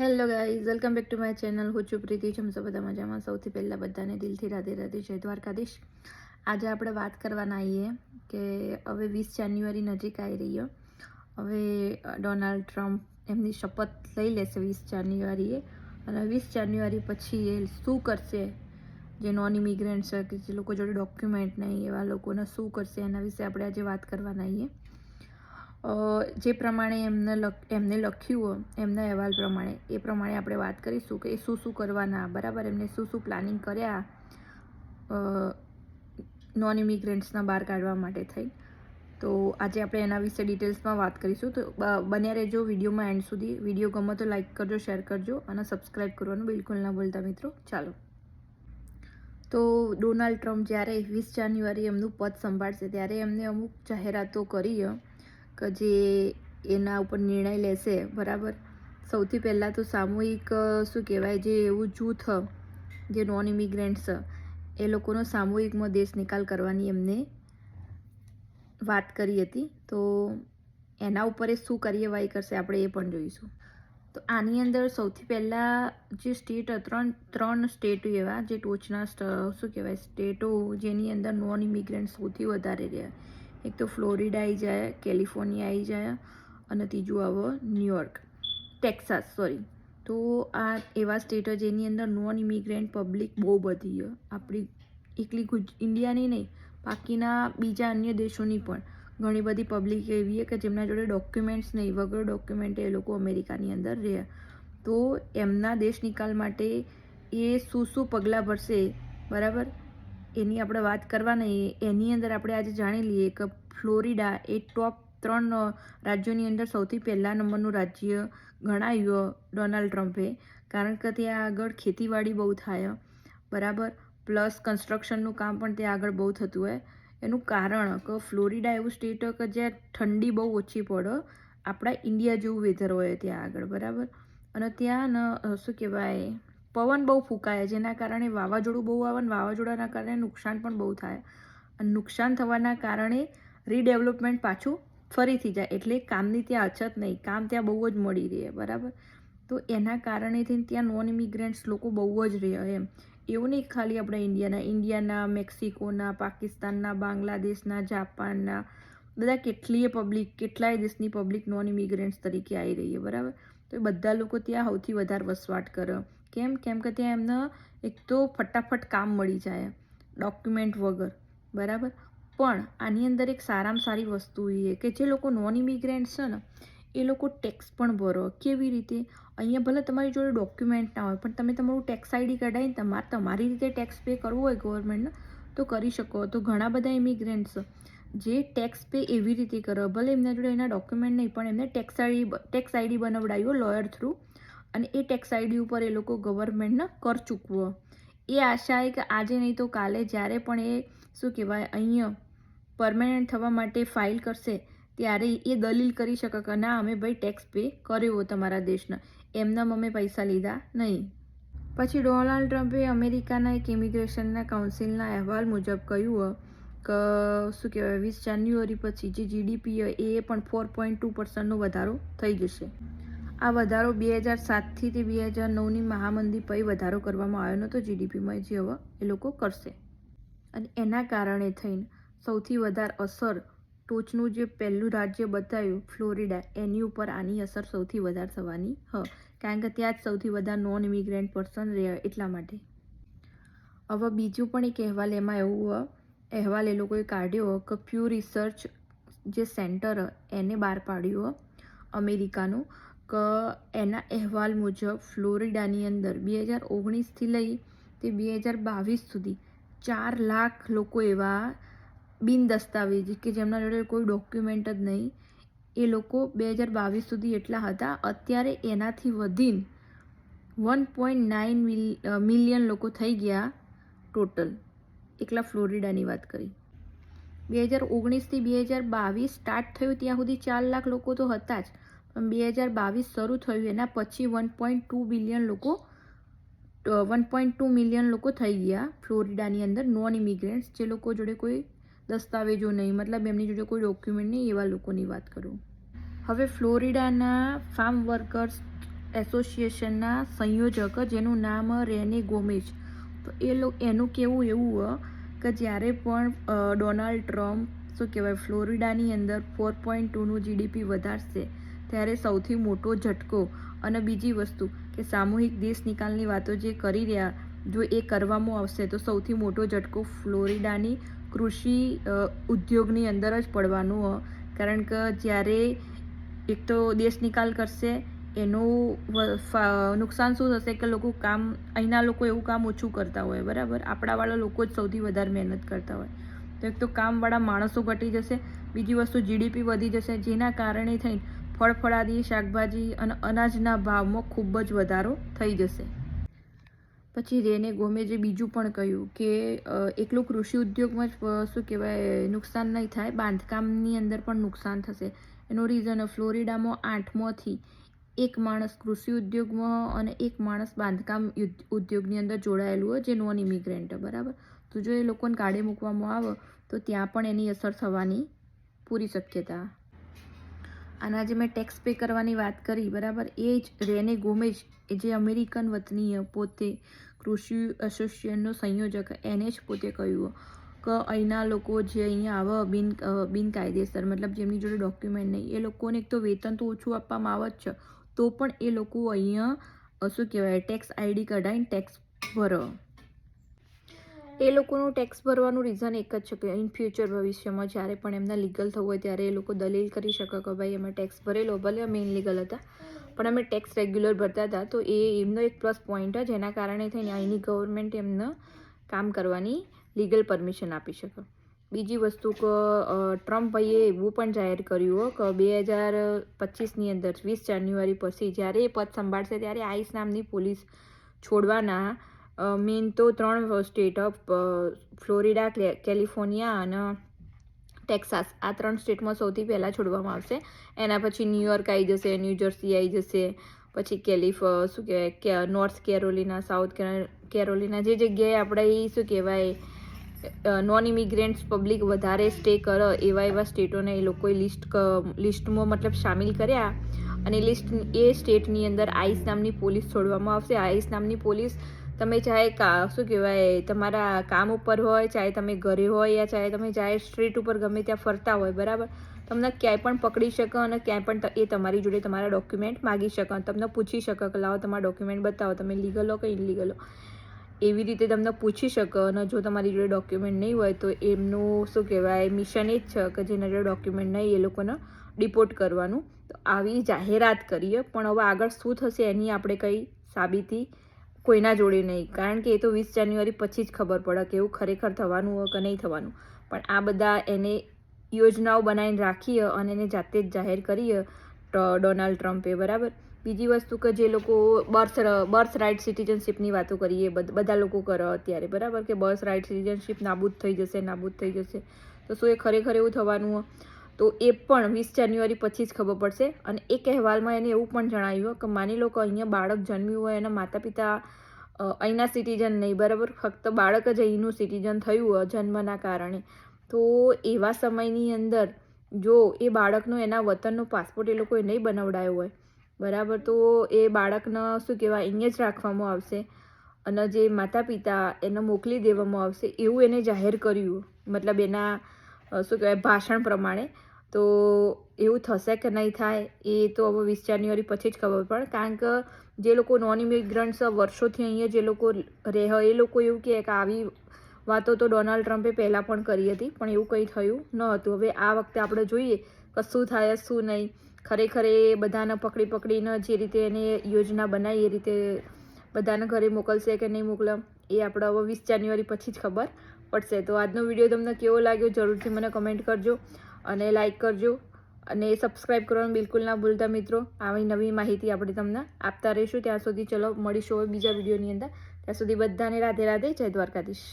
Hello guys welcome back to my channel હું છું પ્રીતિ. જમશો બધા મજામાં? સૌથી પહેલાં બધાને દિલથી રાધે રાધે જય દ્વારકાધીશ. આજે આપણે વાત કરવાના આવીએ કે હવે વીસ જાન્યુઆરી નજીક આવી રહ્યો હવે ડોનાલ્ડ ટ્રમ્પ એમની શપથ લઈ લેશે વીસ જાન્યુઆરીએ. અને વીસ જાન્યુઆરી પછી એ શું કરશે? જે નોન ઇમિગ્રન્ટ છે, કે જે લોકો જોડે ડોક્યુમેન્ટ નહીં, એવા લોકોને શું કરશે? એના વિશે આપણે આજે વાત કરવાના આવીએ જે પ્રમાણે એમને એમને લખ્યું એમના અહેવાલ પ્રમાણે, એ પ્રમાણે આપણે વાત કરીશું કે એ શું શું કરવાના, બરાબર? એમને શું શું પ્લાનિંગ કર્યા નોન ઇમિગ્રન્ટ્સના બહાર કાઢવા માટે થઈ. તો આજે આપણે એના વિશે ડિટેલ્સમાં વાત કરીશું. તો બન્યા રહેજો વિડીયોમાં એન્ડ સુધી. વીડિયો ગમે તો લાઇક કરજો શેર કરજો અને સબસ્ક્રાઈબ કરવાનું બિલકુલ ના ભૂલતા મિત્રો. ચાલો. તો ડોનાલ્ડ ટ્રમ્પ જ્યારે વીસ જાન્યુઆરી એમનું પદ સંભાળશે, ત્યારે એમને અમુક જાહેરાતો કરી કે જે એના ઉપર નિર્ણય લેશે, બરાબર? સૌથી પહેલાં તો સામૂહિક શું કહેવાય, જે એવું જૂથ, જે નોન ઇમિગ્રન્ટ્સ એ લોકોનો સામૂહિકમાં દેશ નિકાલ કરવાની એમને વાત કરી હતી. તો એના ઉપર એ શું કાર્યવાહી કરશે આપણે એ પણ જોઈશું. તો આની અંદર સૌથી પહેલાં જે સ્ટેટ ત્રણ ત્રણ સ્ટેટ એવા, જે ટોચના શું કહેવાય, સ્ટેટો જેની અંદર નોન ઇમિગ્રન્ટ સૌથી વધારે રહ્યા. એક તો ફ્લોરિડા આવી જાય, કેલિફોર્નિયા આવી જાય અને ત્રીજું આવો ન્યુયોર્ક, ટેક્સાસ, સોરી. તો આ એવા સ્ટેટો જેની અંદર નોન ઇમિગ્રન્ટ પબ્લિક બહુ બધી છે આપણી એકલી ગુજ, ઇન્ડિયાની નહીં, બાકીના બીજા અન્ય દેશોની પણ. ઘણી બધી પબ્લિક એવી છે કે જેમના જોડે ડોક્યુમેન્ટ્સ નહીં વગર ડોક્યુમેન્ટ એ લોકો અમેરિકાની અંદર રહે. તો એમના દેશ નિકાલ માટે એ શું શું પગલાં ભરશે, બરાબર? એની આપણે વાત કરવાની, એની અંદર આપણે આજે જાણી લઈએ કે ફ્લોરિડા એ ટોપ ત્રણ રાજ્યોની અંદર સૌથી પહેલા નંબરનું રાજ્ય ગણાયું ડોનાલ્ડ ટ્રમ્પે. કારણ કે ત્યાં આગળ ખેતીવાડી બહુ થાય બરાબર? પ્લસ કન્સ્ટ્રક્શનનું કામ પણ ત્યાં આગળ બહુ થતું હોય. એનું કારણ કે ફ્લોરિડા એવું સ્ટેટ કે જ્યાં ઠંડી બહુ ઓછી પડે, આપણા ઇન્ડિયા જેવું વેધર હોય ત્યાં આગળ, બરાબર? અને ત્યાં ન શું કહેવાય? પવન બહુ ફૂંકાય, જેના કારણે વાવાઝોડું બહુ આવે અને વાવાઝોડાના કારણે નુકસાન પણ બહુ થાય. અને નુકસાન થવાના કારણે રીડેવલપમેન્ટ પાછું ફરીથી જાય, એટલે કામની ત્યાં અછત નહીં, કામ ત્યાં બહુ જ મળી રહે, બરાબર? તો એના કારણેથી ત્યાં નોન ઇમિગ્રન્ટ્સ લોકો બહુ જ રહે એમ. એવું નહીં ખાલી આપણે ઇન્ડિયાના ઇન્ડિયાના, મેક્સિકોના, પાકિસ્તાનના, બાંગ્લાદેશના, જાપાનના, બધા કેટલીય પબ્લિક કેટલાય દેશની પબ્લિક નોન ઇમિગ્રન્ટ્સ તરીકે આવી રહી છે, બરાબર? તો એ બધા લોકો ત્યાં સૌથી વધારે વસવાટ કરે. કેમ? કેમ કે ત્યાં એમને એક તો ફટાફટ કામ મળી જાય, ડોક્યુમેન્ટ વગર, બરાબર? પણ આની અંદર એક સારામાં સારી વસ્તુ એ કે જે લોકો નોન ઇમિગ્રન્ટ છે ને, એ લોકો ટેક્સ પણ ભરો. કેવી રીતે? અહીંયા ભલે તમારી જોડે ડોક્યુમેન્ટ ના હોય, પણ તમે તમારું ટેક્સ આઈડી કઢાવીને તમારે તમારી રીતે ટેક્સ પે કરવું હોય ગવર્મેન્ટને તો કરી શકો. તો ઘણા બધા ઇમિગ્રન્ટ્સ જે ટેક્સ પે એવી રીતે કરો. ભલે એમના જોડે એના ડોક્યુમેન્ટ નહીં, પણ એમને ટેક્સ આઈડી ટેક્સ આઈડી બનાવડાવ્યો લોયર થ્રુ અને એ ટેક્સ આઈડી ઉપર એ લોકો ગવર્મેન્ટને કર ચૂકવો. એ આશા એ કે આજે નહીં તો કાલે જ્યારે પણ એ શું કહેવાય, અહીંયા પરમેનન્ટ થવા માટે ફાઇલ કરશે, ત્યારે એ દલીલ કરી શકે કે ના, અમે ભાઈ ટેક્સ પે કર્યો તમારા દેશના. એમનામ અમે પૈસા લીધા નહીં. પછી ડોનાલ્ડ ટ્રમ્પે અમેરિકાના એક ઇમિગ્રેશનના કાઉન્સિલના અહેવાલ મુજબ કહ્યું કે શું કહેવાય, વીસ જાન્યુઆરી પછી જે જીડીપી એ પણ ફોર પોઈન્ટ ટુ પર્સન્ટનો વધારો થઈ જશે. આ વધારો બે હજાર સાતથી તે બે હજાર નવની મહામંદી પછી વધારો કરવામાં આવ્યો નહોતો. જીડીપીમાં જે હવે એ લોકો કરશે. અને એના કારણે થઈને સૌથી વધારે અસર ટોચનું જે પહેલું રાજ્ય બતાવ્યું, ફ્લોરિડા, એની ઉપર આની અસર સૌથી વધારે થવાની હ. કારણ કે ત્યાં જ સૌથી વધારે નોન ઇમિગ્રન્ટ પર્સન રહે એટલા માટે. હવે બીજું પણ એક અહેવાલ એમાં એવું અહેવાલ એ લોકોએ કાઢ્યો કે પ્યુ રિસર્ચ જે સેન્ટર એને બહાર પાડ્યું અમેરિકાનું. કે એના અહેવાલ મુજબ ફ્લોરિડાની અંદર બે હજાર ઓગણીસથી લઈ તે બે હજાર બાવીસ સુધી ચાર લાખ લોકો એવા બિન દસ્તાવેજી કે જેમના જોડે કોઈ ડોક્યુમેન્ટ જ નહીં, એ લોકો બે હજાર બાવીસ સુધી એટલા હતા. અત્યારે એનાથી વધીને વન પોઈન્ટ નાઇન મિલિયન લોકો થઈ ગયા ટોટલ. એકલા ફ્લોરિડાની વાત કરી. બે હજાર ઓગણીસથી બે હજાર બાવીસ સ્ટાર્ટ થયું ત્યાં સુધી ચાર લાખ લોકો તો હતા જ. બે હજાર બાવીસ શરૂ થયું. એના પછી વન પોઈન્ટ ટુ બિલિયન લોકો વન પોઈન્ટ ટુ મિલિયન લોકો થઈ ગયા ફ્લોરિડાની અંદર, નોન ઇમિગ્રન્ટ્સ. જે લોકો જોડે કોઈ દસ્તાવેજો નહીં, મતલબ એમની જોડે કોઈ ડોક્યુમેન્ટ નહીં, એવા લોકોની વાત કરું. હવે ફ્લોરિડાના ફાર્મ વર્કર્સ એસોસિએશનના સંયોજક, જેનું નામ રેને ગોમેજ તો એ લોકો એનું કેવું એવું કે જ્યારે પણ ડોનાલ્ડ ટ્રમ્પ, શું કહેવાય, ફ્લોરિડાની અંદર ફોર પોઈન્ટ ટુનું જીડીપી વધારશે ત્યારે સૌથી મોટો ઝટકો અને બીજી વસ્તુ કે સામૂહિક દેશ નિકાલની વાતો જે કરી રહ્યા, જો એ કરવામાં આવશે, તો સૌથી મોટો ઝટકો ફ્લોરિડાની કૃષિ ઉદ્યોગની અંદર જ પડવાનું કારણ કે જ્યારે એક તો દેશ નિકાલ કરશે, એનું નુકસાન શું થશે કે લોકો કામ, અહીંના લોકો એવું કામ ઓછું કરતા હોય, બરાબર? આપણાવાળા લોકો જ સૌથી વધારે મહેનત કરતા હોય. તો એક તો કામવાળા માણસો ઘટી જશે, બીજી વસ્તુ જીડીપી વધી જશે, જેના કારણે થઈને ફળફળાદી શાકભાજી અને અનાજના ભાવમાં ખૂબ જ વધારો થઈ જશે. પછી રેને ગોમેજે બીજું પણ કહ્યું કે એકલું કૃષિ ઉદ્યોગમાં જ શું કહેવાય, નુકસાન નહીં થાય, બાંધકામની અંદર પણ નુકસાન થશે. એનું રીઝન ફ્લોરિડામાં આઠમાંથી એક માણસ કૃષિ ઉદ્યોગમાં અને એક માણસ બાંધકામ ઉદ્યોગની અંદર જોડાયેલું હોય, જે નોન ઇમિગ્રન્ટ બરાબર? તો જો એ લોકોને કાઢી મૂકવામાં આવે, તો ત્યાં પણ એની અસર થવાની પૂરી શક્યતા આના જે મેં ટેક્સ પે કરવાની વાત કરી, બરાબર? એ જ રેને ગોમેજ, એ જે અમેરિકન વતનીય પોતે કૃષિ એસોસિએશનનો સંયોજક, એને જ પોતે કહ્યું. કે અહીંના લોકો જે અહીંયા આવે, બિન બિનકાયદેસર, મતલબ જેમની જોડે ડોક્યુમેન્ટ નહીં, એ લોકોને એક તો વેતન તો ઓછું આપવામાં આવે જ છે. તો પણ એ લોકો અહીંયા શું કહેવાય ટેક્સ આઈડી કઢાવીને ટેક્સ ભરે. એ લોકોનું ટેક્સ ભરવાનું રીઝન એક જ છે કે ઇન ફ્યુચર ભવિષ્યમાં જ્યારે પણ એમના લીગલ થવું હોય ત્યારે એ લોકો દલીલ કરી શકે કે ભાઈ અમે ટેક્સ ભરેલો, ભલે અમે ઇનલીગલ હતા, પણ અમે ટેક્સ રેગ્યુલર ભરતા હતા. તો એ એમનો એક પ્લસ પોઈન્ટ જ એના કારણે થઈને અહીંની ગવર્મેન્ટ એમને કામ કરવાની લીગલ પરમિશન આપી શકે. બીજી વસ્તુ કે ટ્રમ્પ ભાઈએ એવું પણ જાહેર કર્યું કે બે હજાર પચીસની અંદર, વીસ જાન્યુઆરી પછી જ્યારે એ પદ સંભાળશે ત્યારે આઈસ નામની પોલીસ છોડવાના મેઇન તો ત્રણ સ્ટેટ ફ્લોરિડા, ક્લે- કેલિફોર્નિયા અને ટેક્સાસ. આ ત્રણ સ્ટેટમાં સૌથી પહેલાં છોડવામાં આવશે. એના પછી ન્યૂયોર્ક આવી જશે, ન્યૂ જર્સી આવી જશે, પછી કેલિફ શું કહેવાય નોર્થ કેરોલિના, સાઉથ કેરોલિના, જે જગ્યાએ આપણે એ શું કહેવાય નોન ઇમિગ્રન્ટ્સ પબ્લિક વધારે સ્ટે કરે એવા એવા સ્ટેટોને એ લોકોએ લિસ્ટ લિસ્ટમાં મતલબ સામેલ કર્યા. અને લિસ્ટ એ સ્ટેટની અંદર આઈસ નામની પોલીસ છોડવામાં આવશે. આઈસ નામની પોલીસ તમે ચાહે કા, શું કહેવાય, તમારા કામ ઉપર હોય, ચાહે તમે ઘરે હોય યા ચાહે તમે ચાહે સ્ટ્રીટ ઉપર ગમે ત્યાં ફરતા હોય, બરાબર? તમને ક્યાંય પણ પકડી શકો અને ક્યાંય પણ એ તમારી જોડે તમારા ડોક્યુમેન્ટ માગી શકો તમને પૂછી શકો કે લાવો તમારા ડોક્યુમેન્ટ બતાવો, તમે લીગલ હો કે ઇનલીગલ એવી રીતે તમને પૂછી શકો અને જો તમારી જોડે ડોક્યુમેન્ટ નહીં હોય તો એમનું, શું કહેવાય મિશન એ જ છે કે જેના જોડે ડોક્યુમેન્ટ નહીં, એ લોકોને ડિપોર્ટ કરવાનું. તો આવી જાહેરાત કરીએ, પણ હવે આગળ શું થશે એની આપણે કંઈ સાબિતી કોઈના જોડે નહીં. કારણ કે એ તો વીસ જાન્યુઆરી પછી જ ખબર પડે કે એવું ખરેખર થવાનું હોય કે નહીં થવાનું. પણ આ બધા એને યોજનાઓ બનાવીને રાખીએ અને એને જાતે જ જાહેર કરીએ ડોનાલ્ડ ટ્રમ્પે, બરાબર? બીજી વસ્તુ કે જે લોકો બર્થ બર્થ રાઇટ સિટીઝનશીપની વાતો કરીએ, બધ- લોકો કરે અત્યારે, બરાબર? કે બર્થ રાઇટ સિટીઝનશીપ નાબૂદ થઈ જશે, નાબૂદ થઈ જશે. તો શું એ ખરેખર એવું થવાનું હોય? તો એ પણ વીસ જાન્યુઆરી પછી જ ખબર પડશે. અને એક અહેવાલમાં એને એવું પણ જણાવ્યું કે માની લો કે અહીંયા બાળક જન્મ્યું હોય, એના માતા પિતા અહીંના સિટીઝન નહીં, બરાબર? ફક્ત બાળક જ અહીંનું સિટીઝન થયું જન્મના કારણે. તો એવા સમયની અંદર જો એ બાળકનો એના વતનનો પાસપોર્ટ એ લોકોએ નહીં બનાવડાયો હોય, બરાબર? તો એ બાળકને શું કહેવાય, અહીંયા જ રાખવામાં આવશે અને જે માતા પિતા એને મોકલી દેવામાં આવશે, એવું એને જાહેર કર્યું. મતલબ એના શું કહેવાય, ભાષણ પ્રમાણે. તો એવું થશે કે નહીં થાય, એ તો હવે વીસ જાન્યુઆરી પછી જ ખબર પડે. કારણ કે જે લોકો નોન ઇમિગ્રન્ટ્સ વર્ષોથી અહીંયા જે લોકો રહે, એ લોકો એવું કહે કે આવી વાતો તો ડોનાલ્ડ ટ્રમ્પે પહેલાં પણ કરી હતી, પણ એવું કંઈ થયું ન હતું. હવે આ વખતે આપણે જોઈએ કશું થાય, શું નહીં. ખરેખર એ બધાને પકડી પકડીને જે રીતે એને યોજના બનાવી, એ રીતે બધાને ઘરે મોકલશે કે નહીં મોકલે, એ આપણે હવે વીસ જાન્યુઆરી પછી જ ખબર પડશે. તો આજનો વીડિયો તમને કેવો લાગ્યો જરૂરથી મને કમેન્ટ કરજો અને લાઇક કરજો. અને સબસ્ક્રાઈબ કરવાનું બિલકુલ ના ભૂલતા મિત્રો. આવી નવી માહિતી આપણે તમને આપતા રહીશું. ત્યાં સુધી ચલો, મળીશું હવે બીજા વિડીયોની અંદર. ત્યાં સુધી બધાને રાધે રાધે. જય દ્વારકાધીશ.